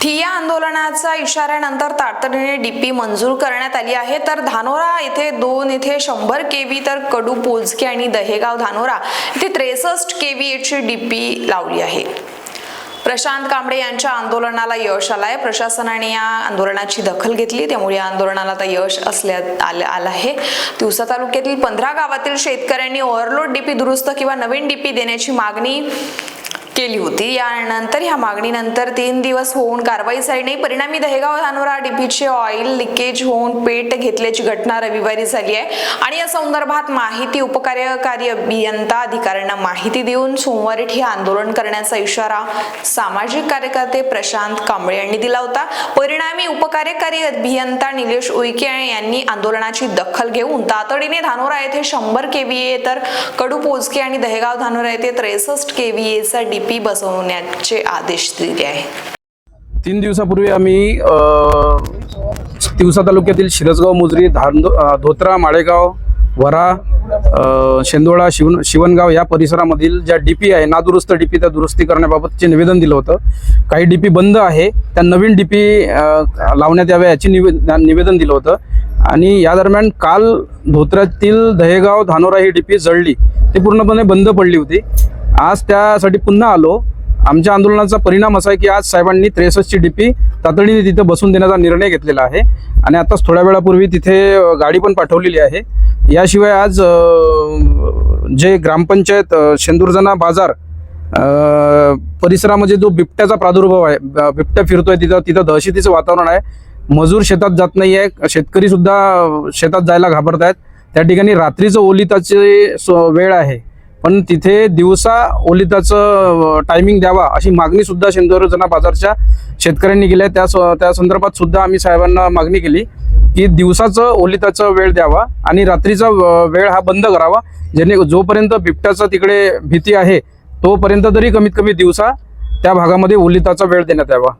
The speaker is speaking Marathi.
ठिया आंदोलनाचा इशाऱ्यानंतर तातडीने डीपी मंजूर करण्यात आली आहे. तर धानोरा येथे दोन येथे शंभर केव्ही तर कडू पोचके आणि दहेगाव धानोरा येथे त्रेसष्ट केव्ही याची डीपी लावली आहे. प्रशांत कांबळे यांच्या आंदोलनाला यश आलंय. प्रशासनाने या आंदोलनाची दखल घेतली. त्यामुळे या आंदोलनाला आता यश असल्या आलं आलं आहे. तिवसा तालुक्यातील पंधरा गावातील शेतकऱ्यांनी ओव्हरलोड डीपी दुरुस्त किंवा नवीन डीपी देण्याची मागणी केली होती. यानंतर ह्या मागणीनंतर तीन दिवस होऊन कारवाई झाली नाही. परिणामी दहेगाव धानोरा डीपीचे ऑइल लिकेज होऊन पेट घेतल्याची घटना रविवारी झाली आहे. आणि या संदर्भात माहिती उपकार्यकारी अभियंता अधिकाऱ्यांना माहिती देऊन सोमवारी हे आंदोलन करण्याचा इशारा सामाजिक कार्यकर्ते प्रशांत कांबळे यांनी दिला होता. परिणामी उपकार्यकारी अभियंता निलेश उईके यांनी आंदोलनाची दखल घेऊन तातडीने धानोरा येथे शंभर केव्हीए तर कडू पोजके आणि दहेगाव धानोरा येथे त्रेसष्ट केव्हीएचा डीपी बसवण्याचे आदेश दिले आहे तीन दिवसापूर्वी आम्ही तिवसा तालुक्यातील शिरसगाव मुजरी धान धोत्रा माळेगाव वरा शेंदोळा शिवन शिवणगाव या परिसरामधील ज्या डी पी आहे नादुरुस्त डी पी त्या दुरुस्ती करण्याबाबतचे निवेदन दिलं होतं. काही डी पी बंद आहे त्या नवीन डी पी लावण्यात याव्या याची निवे निवेदन दिलं होतं. आणि या दरम्यान काल धोत्र्यातील दहेगाव धानोरा ही डी पी जळली. ती पूर्णपणे बंद पडली होती. आज त्यासाठी पुन्हा आलो. आमच्या आंदोलनाचा परिणाम असा आहे की आज साहेबांनी त्रेसष्टची डीपी तातडीने तिथं बसून देण्याचा निर्णय घेतलेला आहे. आणि आताच थोड्या वेळापूर्वी तिथे गाडी पण पाठवलेली आहे. याशिवाय आज जे ग्रामपंचायत अ, बाजार परिसरामध्ये जो बिबट्याचा प्रादुर्भाव आहे बिबट्या फिरतोय तिथं तिथं दहशतीचं वातावरण आहे. मजूर शेतात जात नाही आहे. शेतकरीसुद्धा शेतात जायला घाबरत आहेत त्या ठिकाणी रात्रीचं ओलिताची सो- वेळ आहे. पण तिथे दिवसा ओलिताचं टायमिंग द्यावा अशी मागणी सुद्धा शेंदुरजना बाजारच्या शेतकऱ्यांनी केली त्या स- त्या संदर्भात सुद्धा आम्ही साहेबांना मागणी केली की दिवसाचं ओलिताचं वेळ द्यावा आणि रात्रीचा वेळ हा बंद करावा. जेणे जोपर्यंत बिबट्याचा तिकडे भीती आहे तोपर्यंत तरी कमीत कमी दिवसा त्या भागामध्ये ओलिताचा वेळ देण्यात यावा.